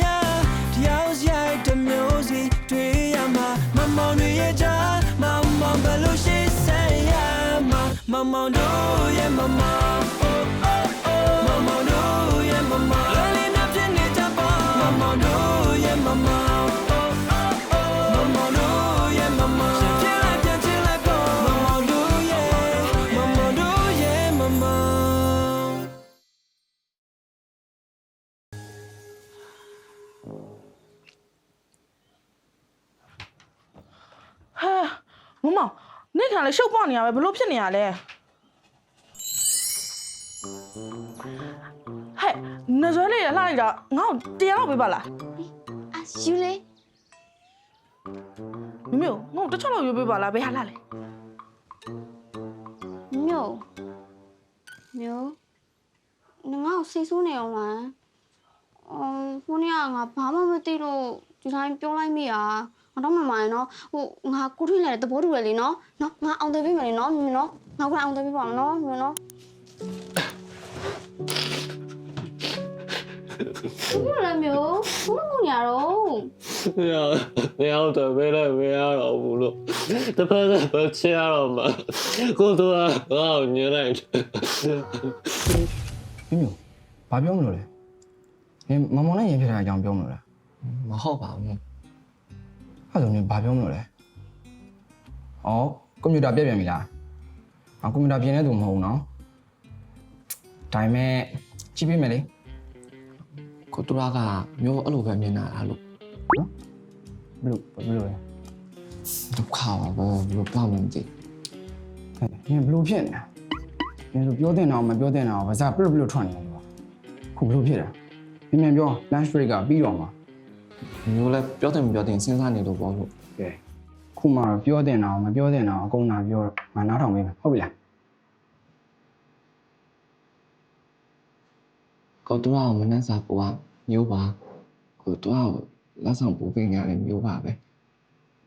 များတယောက်ရိုက်တစ်မျိုးစီတွေ့ရမှာမမောင်တွေရဲ့ကြားမမောင်ဘယ်လိုရှိဆိုင်ရမှာမမောင်တို့ရဲ့မမောင် oh oh oh မမောင်တို့ရဲ့မမောင်လော်လင်းနာပြည့်နေကြပါမမောင်တို့ရဲ့မမောင် ဟာမမောင်နေခံလေရှုပ်ပေါက်နေရပဲဘလို့ဖြစ်နေရလဲဟဲ့နဇွဲလေးရလှလိုက်တာငါ့ကိုတရားတော့ပေးပါလား啊，ယူလေမမျိုးငါ့ကိုတစ်ချက်လောက်ရွေးပေးပါလားဘယ်ဟာလှလဲမြို့မြို့ငါ့ကိုစိတ်ဆိုးနေအောင်လားအော်ခုနေ့ကငါဘာမှမသိလို့ဒီတိုင်းပြောလိုက်မိတာ ငါတော့မမှန်နော်ဟိုငါကိုထွေးလည်းတဘောတူရလေနော်နော်ငါအောင်တယ်ပေးမယ်လေနော်မြို့နော်ငါကအောင်တယ်ပေးပါမယ်နော်မြို့နော်ဘယ်လိုလဲမြို့ဘယ်လိုနေရတော့မရမရတော့ဘယ်လဲမရတော့ဘူးလို့တစ်ဖက်ကပဲချရတော့မှာကိုတော့ငါ့ကိုညင်လိုက်ပြမျိုးဘာပြောမလို့လဲနင်မမောင်နဲ့ရင်ဖြစ်တဲ့အကြောင်းပြောမလို့လားမဟုတ်ပါဘူး အဲ့ဒါဆိုနင်ဘာပြောမလို့လဲဩကွန်ပျူတာပြည့်ပြန်ပြီလားအကွန်ပျူတာပြင်နေသူမဟုတ်ဘူးနော်ဒါပေမဲ့ကြည့်ပေးမယ်လေကိုတူရာကမျိုးအဲ့လိုပဲမြင်တာလားလို့ဘယ်လိုဘယ်လိုလဲဒုက္ခပါဘောဘယ်လိုပြောမှမသိဟဲ့နင်ဘယ်လိုဖြစ်နေတာနင်ဆိုပြောတဲ့အောင်မပြောတဲ့အောင်ဘာသာပလွတ်ပလွတ်ထွက်နေတယ်ကွာခုဘယ်လိုဖြစ်တာပြန်ပြန်ပြော lunch break ကပြီးတော့မှာ မျိုးလည်းပြောတယ်မပြောတယ်စဉ်းစားနေလို့ပေါ့လို့ကဲခုမှတော့ပြောတဲ့အောင်မပြောတဲ့အောင်အကုန်လာပြောငါနားထောင်ပေးမယ်ဟုတ်ပြီလားကိုတူရာကိုမနှက်စားပူကမျိုးပါကိုတူရာကိုလက်ဆောင်ပူပေးနေရတယ်မျိုးပါပဲ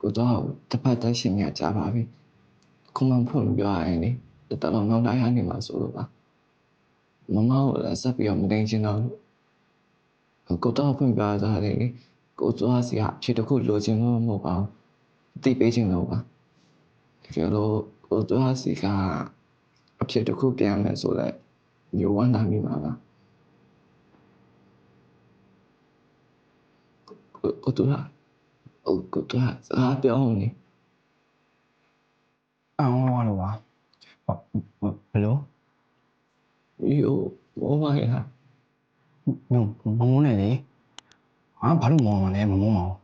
ကိုတူရာကိုတစ်ဖက်တက်ရှင်နေကြပါပြီခုမှဖွင့်မပြောရရင်လေတော်တော်နောက်လိုက်ရနေမှာဆိုလို့ပါမမကိုလည်းဆက်ပြီးတော့မတင်ချင်တော့လို့ကိုတော့ဖွင့်ပြတာလေ ကိုတူရာစီကအဖြစ်တစ်ခုလိုချင်လို့မဟုတ်ပါဘူးသိပေးချင်လို့ပါတကယ်လို့ကိုတူရာစီကအဖြစ်တစ်ခုပြန်မယ်ဆိုတော့မျိုးဝမ်းသာမိမှာပါကိုကိုတူလာကိုကိုတူလာစကားပြောအောင်လေအောင်ဝါလို့ပါဟုတ်ဘယ်လိုယူမောမရမုံမုံနဲ့လေ ဟာဘာလို့မုံမလဲမမုံမအောင်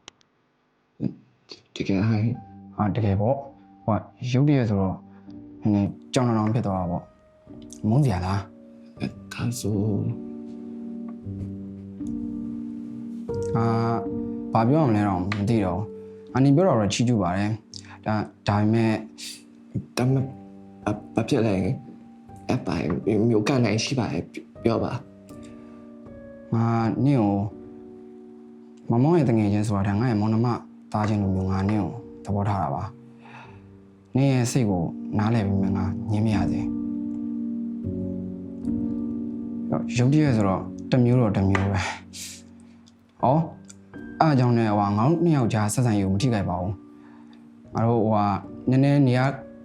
တကယ်ဟိုင်းဟာတကယ်ပေါ့ဟိုရုပ်တရက်ဆိုတော့နည်းနည်းကြောင်တောင်ဖြစ်သွားတာပေါ့မုံစရာလားဒါဆိုအာဘာပြောရမလဲတော့မသိတော့ဘူးအနီပြောတော့ချီးကျူးပါတယ်ဒါဒါပေမဲ့တမဘာဖြစ်လဲအပိုင်မျိုးကန်နိုင်ရှိပါရဲ့ပြောပါငါနင့်ကို မမောင်ရဲ့တငယ်ချင်းဆိုတာဒါငါ့ရဲ့မောင်နှမတားချင်းလိုမျိုးငါနင့်ကိုသဘောထားတာပါနင့်ရဲ့စိတ်ကိုနားလည်ပြီးမှငါညင်းမရစေရုပ်တရက်ဆိုတော့တစ်မျိုးတော့တစ်မျိုးပဲဟောအားကြောင့်လည်းဟိုငါတို့နှစ်ယောက်ကြားဆက်ဆံရေးကိုမထိခိုက်ပါဘူးငါတို့ဟိုကနည်းနည်းနေရာ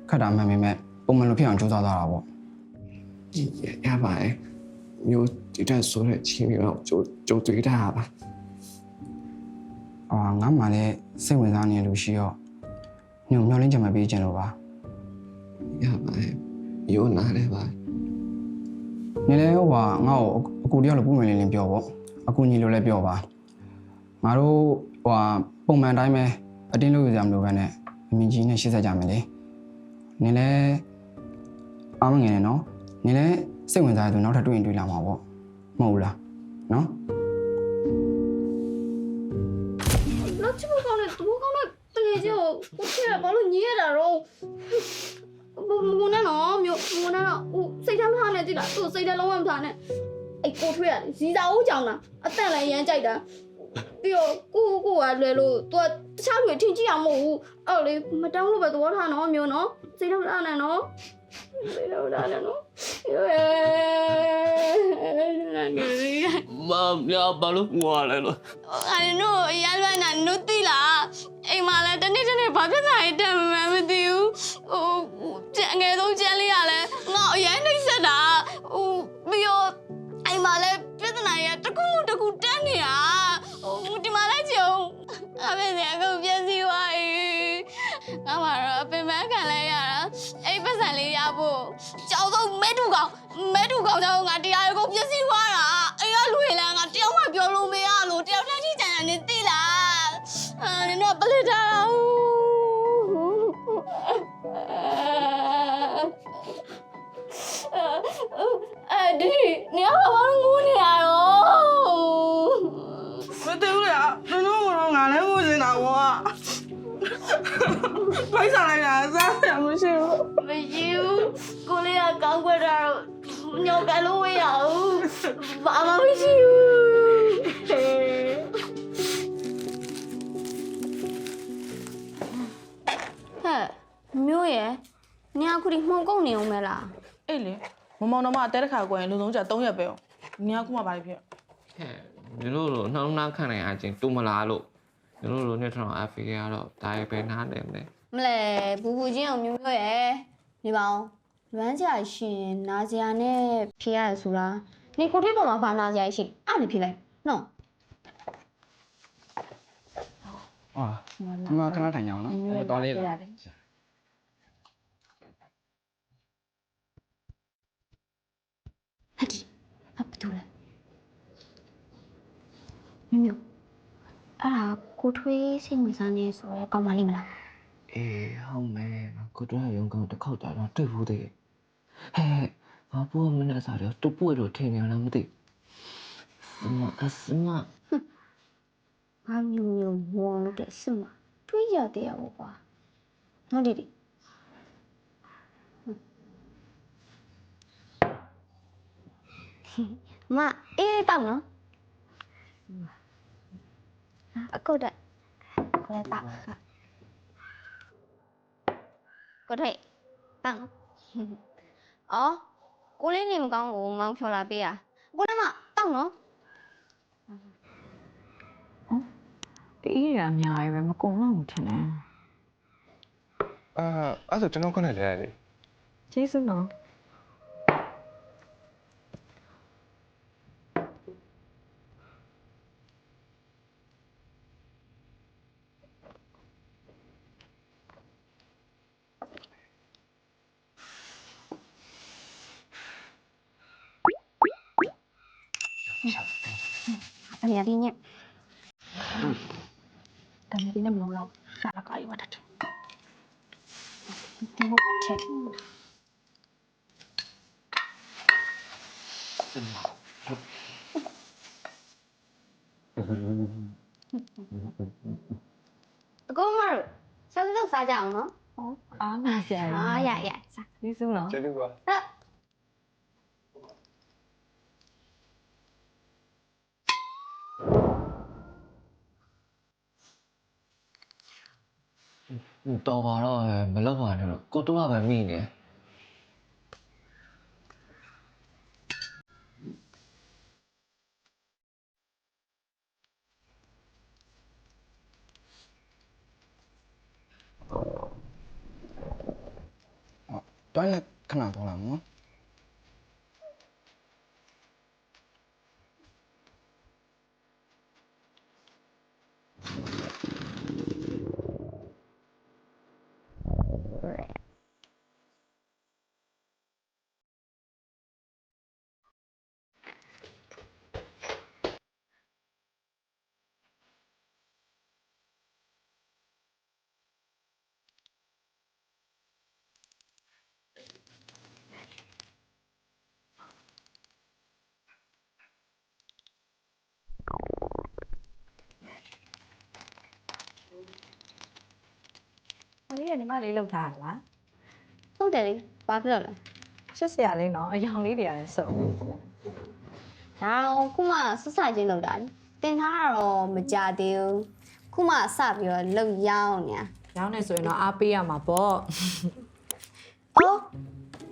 ခတ်တာမှန်ပေမဲ့ပုံမှန်လိုဖြစ်အောင်ကြိုးစားသွားတာပေါ့ရပါရဲ့မျိုးဒီတက်ဆိုတဲ့ချင်းမျိုးကြိုကြိုတွေးတာပါ အာငါမှလည်းစိတ်ဝင်စားနေလို့ရှိတော့ညုံမျောလင်းချင်မပေးချင်လို့ပါရပါရဲ့မျိုးနားလဲပါနေလဲဟိုကငါ့ကိုအကူတယောက်လိုပုံမှန်လေးလင်းပြောပေါ့အကူညီလိုလည်းပြောပါငါတို့ဟိုကပုံမှန်တိုင်းပဲအတင်းလို့ရကြမလို့ပဲနဲ့အမြင့်ကြီးနဲ့ရှေ့ဆက်ကြမယ်လေနေလဲအားမငယ်နဲ့နော်နေလဲစိတ်ဝင်စားတဲ့သူနောက်ထပ်တွေ့ရင်တွေ့လာမှာပေါ့မဟုတ်ဘူးလားနော် နောက်ချစ်ဖို့ကောင်းတဲ့သူကောင်းတဲ့တကယ်ကြီးကိုကိုထွေးကဘာလို့ညည်းရတာတော့ဘမနဲ့နော်မြို့မနဲ့နော်ဟိုစိတ်ထဲမထားနဲ့ကြည့်လားသူ့စိတ်ထဲလုံးဝမထားနဲ့အဲ့ကိုထွေးကဇီစာဦးကြောင်တာအသက်လည်းရမ်းကြိုက်တာပြီးတော့ကိုကိုကလွယ်လို့သူကတခြားလူတွေထင်ကြည့်အောင်မဟုတ်ဘူးအဲ့လိုလေမတောင်းလို့ပဲသဘောထားနော်မြို့နော်စိတ်ထဲမထားနဲ့နော်စိတ်ထဲမထားနဲ့နော်အေး ဘာဘာဘာလို့ငွာလဲလို့အဲ့နော်ရလွမ်းတာနုတိလားအိမ်မှာလဲတနေ့တနေ့ဘာပြဿနာရေးတက်မှန်းမသိဘူးဟိုကြံငယ်ဆုံးကြံလေးရလဲငါအရင်နှိမ့်ဆက်တာဟိုပြီးတော့အိမ်မှာလဲပြဿနာရေးတကူတကူတက်နေတာဟိုဒီမှာလဲကြုံအမေကအကုန်ပြည့်စည်သွားပြီငါမှာတော့အပင်ပန်းခံလဲရတာအိမ်ပတ်စံလေးရဖို့ ကြောက်ဆုံးမဲတူကောင်မဲတူကောင်ကြောင့်ငါတရားရုံပြည့်စည်သွားတာအဲ့ရလူတွေလည်းငါတယောက်မှပြောလို့မရလို့တယောက်တည်းထိကြံတာနေသိလားအာနင်တို့ပလက်တာအဲ့ဒီနေရာဘာလို့ငိုနေရတော့မသိဘူးလေနင်တို့ကတော့ငါလည်းငိုနေတာကွာ ဖိုက်စားလိုက်တာစားရမရှိဘူးမရှိဘူးကိုလေးကကောင်းခွက်တာတော့ညောကလို့မရဘူးဘာမှမရှိဘူးဟဲ့မျိုးရယ်ညခုဒီမှုန်ကုန်နေအောင်မလားအေးလေမမောင်တော့မအတဲတစ်ခါကွယ်လူဆုံးကြ3ရက်ပဲ哦နင်ကခုမှပါလိဖြစ်ဟဲ့ညီတို့လိုနှောင်းနှားခံနိုင်အချင်းတူမလားလို့ ညီတို့လိုနဲ့ထောင်အဖေကတော့ဒါပဲနားတယ်နဲ့မလဲဘူဘူချင်းအောင်မျိုးမျိုးရယ်ဒီပါအောင်လွမ်းကြရှင်နာစရာနဲ့ဖြေရဆိုလားနေကိုထွေးပေါ်မှာဘာနာစရာရှိအဲ့ဒါဖြေလိုက်နော်ဟာဒီမှာခဏထိုင်ကြအောင်နော်တော်လေးလား ဟတ်ဒီအပ်တူလဲမျိုးမျိုးအဲ့ဒါ ကိုထွေးစိတ်ဝင်စားနေဆိုတော့ကောင်းပါလိမ့်မလားအေးဟုတ်မယ်ကိုတော့ရုံကောင်တစ်ခေါက်တာတော့တွေ့ဘူးတည်းဟဲ့ငါဘောမနဲ့စားတော့တူပွေတော့ထင်နေလားမသိစမအစမဘာမျိုးမျိုးမောလို့တဲ့စမတွေးရတဲ့ရောကွာနော်ဒီဒီမအေးတောက်နော်အကုတ်တဲ့ ကိုလည်းတောက်ကိုထိတ်တောက်နော်အော်ကိုလေးနေမကောင်းဘူးမောင်ဖြော်လာပေးရကိုလည်းမတောက်နော်တီးရအများကြီးပဲမကုံတော့ဘူးထင် တယ်အာအဲ့ဆိုကျွန်တော်ခုနလဲလေကျေးဇူးနော်အမြဲတမ်းညက်တမီးလေးနဲ့မလုံးတော့ရှာလာကြ တတ်တယ်ဒီဘက်ချက်အကုန်မတို့စားစုပ်စားကြအောင်နော်အားနာစရာအာရရစားကျေးဇူးနော်ကျေးဇူးပါဟဲ့တော်ပါတော့မလောက်ပါနဲ့တော့ကိုတော့ပဲမိနေဟောတွိုင်းလက်ခဏသွားလာနော်။ လေးကညီမလေးလောက်ထားတာလားဟုတ်တယ်လေဘာဖြစ်လို့လဲ။ရှစ်စရာလေးနော်အယောင်လေးတွေရတယ်စုံဒါတော့ခုမှဆက်စချင်းလောက်တာလေတင်ထားတာတော့မကြသေးဘူးခုမှစပြီးတော့လှုပ်ရောင်းနေတာ။ရောင်းနေဆိုရင်တော့အားပေးရမှာပေါ့အော်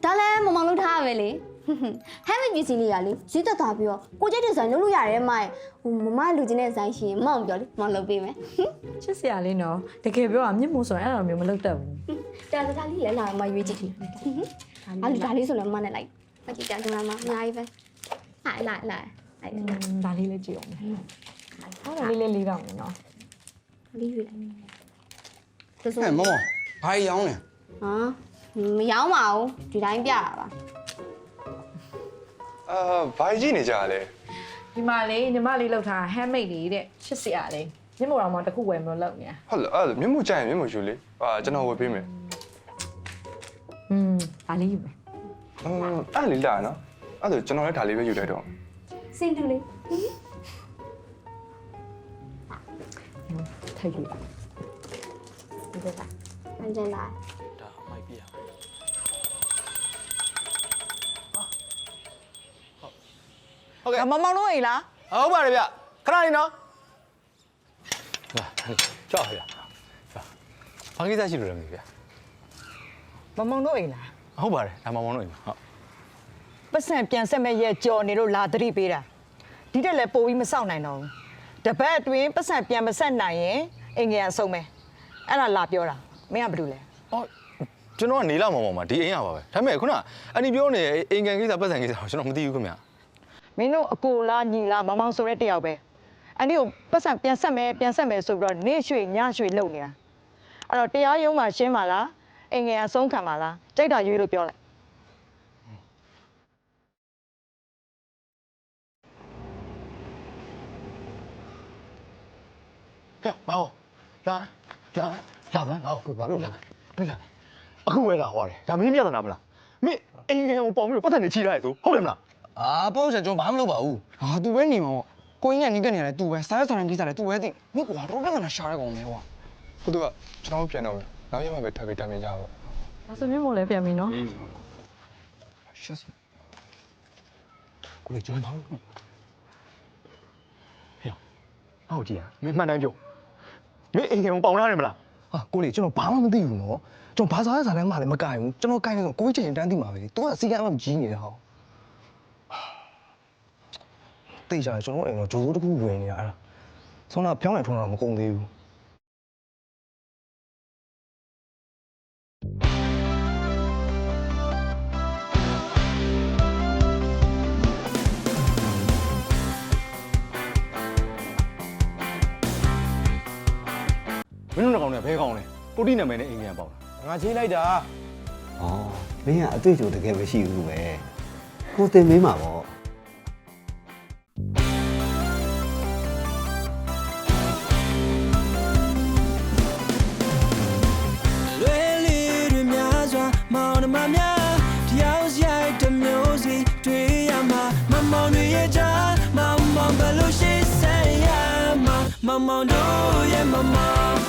ဒါလည်းမမောင်လုပ်ထားရပဲလေ ဟဲ့မပစ္စည်းလေးရလေရွေးတက်သွားပြီးတော့ကိုကျက်ဒီဇိုင်းလုပ်လို့ရတယ်မိုင်ဟိုမမလူချင်းတဲ့ဇိုင်းရှင်မောင်ပြောလေမောင်လုပ်ပေးမယ်။ရှစ်စရာလေးနော်တကယ်ပြောတာမြင့်မို့ဆိုရင်အဲ့လိုမျိုးမလုပ်တတ်ဘူးဒါဒါလေးလည်းလာမရွေးကြည့်တယ်အဲ့ဒါလေးဆိုလည်းမနဲ့လိုက်အကြည့်ကြဒီမှာမအများကြီးပဲလိုက်လိုက်လိုက်အဲ့။อืมဒါလေးလည်းကြည့်အောင်မယ်။ဟောဒါလေးလေးလေးတော့မယ်နော်လေးရွေးလိုက်ဒါဆိုဟဲ့မောင်ဘာကြီးရောင်းလဲဟာမရောင်းပါဘူးဒီတိုင်းပြတာပါ အာဘာကြီးနေကြလဲဒီမှာလေညီမလေးလောက်ထား handmade လေးတဲ့ချစ်စရာလေးမျက်မှောက်တော်မှာတစ်ခုဝယ်မလို့လောက်နေတာဟုတ်လားအဲ့ဒါမျက်မှောက်ကြရင်မျက်မှောက်ယူလေအာကျွန်တော်ဝယ်ပေးမယ်อืมဒါလေးယူမယ်အင်းအဲ့လေးလာနော်အဲ့ဒါကျွန်တော်လည်းဒါလေးပဲယူလိုက်တော့စင်တူလေးထည့်ယူပါဒီကအန်ဂျင်လာ ဟုတ်ကဲ့မမောင်တို့အိမ်လားဟုတ်ပါတယ်ဗျခဏလေးနော်ဟာကြောက်ရဘာကိစ္စရှိလို့လဲမသိဗျမမုံတို့အိမ်လားဟုတ်ပါတယ်ဒါမှမဟုတ်လို့ဟုတ်ပတ်စံပြန်ဆက်မဲ့ရဲ့ကြော်နေလို့လာသတိပေးတာဒီတက်လည်းပို့ပြီးမစောင့်နိုင်တော့ဘူးတပတ်အတွင်းပတ်စံပြန်မဆက်နိုင်ရင်အင်္ဂါအဆုံးပဲအဲ့ဒါလာပြောတာမင်းကဘာလုပ်လဲအော်ကျွန်တော်ကနေလာမောင်မောင်မှာဒီအိမ်ရပါပဲဒါပေမဲ့ခုနအန်ဒီပြောနေအိမ်ကန်ကိစ္စပတ်စံကိစ္စကိုကျွန်တော်မသိဘူးခင်ဗျ မင်းတို့အကိုလားညီလားမမောင်ဆိုတဲ့တယောက်ပဲအဲ့ဒီကိုပတ်စံပြန်ဆက်မယ်ပြန်ဆက်မယ်ဆိုပြီးတော့နေရွှေညရွှေလုပ်နေတာအဲ့တော့တရားရုံးမှာရှင်းပါလားအင်္ဂါအဆုံးခံပါလားကြိုက်တာရွေးလို့ပြောလိုက်ဟဲ့မောင်လာလာလာဗန်းဟောဘာလို့လာတွေ့လားအခုဝဲလာဟောတယ်ဒါမင်းပြဿနာမလားမင်းအိမ်ကန်ကိုပေါင်ပြီးတော့ပတ်စံနေချိလိုက်ဆိုဟုတ်တယ်မလား အာပေါ့ကျွန်တော်ဘာမှမလုပ်ပါဘူးဟာ तू ပဲနေမှာပေါ့ကိုင်းကနီးကနေလဲ तू ပဲစားရဆောင်ကိစ္စလဲ तू ပဲသိမင်းကွာတော့ပြဿနာရှာရကောင်ပဲကွာ ဟုတ်တော့ကျွန်တော်ပြန်တော့မယ်နောက်ရက်မှပဲထပ်ပြီးတိုင်ပင်ကြပါ ဒါဆိုမျက်မှောက်လည်းပြန်ပြီနော် ရှက်စ ကိုလေကျွန်တော်ဟဲ့ဟုတ်ကြည့်ရမင်းမှန်တိုင်းပြောမင်းအိမ်ကန်ကိုပေါင်လာတယ်မလား ဟာကိုလေကျွန်တော်ဘာမှမသိဘူးနော်ကျွန်တော်ဘာစားရစားလဲမှလည်းမကင်ဘူးကျွန်တော်ကင်နေဆိုကိုကြီးချင်တန်းသိမှာပဲ तू ကစီကံမှကြီးနေတာဟော တေးကြတယ်ကျွန်တော်အိမ်တော့ဂျိုးတခုဝင်နေတာအဲ့ဒါဆုံးတော့ဖြောင်းနေထုံးတော့မကုန်သေးဘူးမင်းတို့ကောင်ကဘဲကောင်လဲကိုတိနာမည်နဲ့အိမ်ကန်ပေါင်လာငါချင်းလိုက်တာ။အော်မင်းကအတွေ့အကြုံတကယ်မရှိဘူးပဲ။ကိုတင်မင်းမှာပေါ့ မောင်နှမများတယောက်စီတစ်မျိုးစီတွေ့ရမှာမမောင်တွေရဲ့ကြားမောင်မောင်ဘယ်လိုရှိဆက်ရမှာမမောင်တို့ရဲ့မမောင်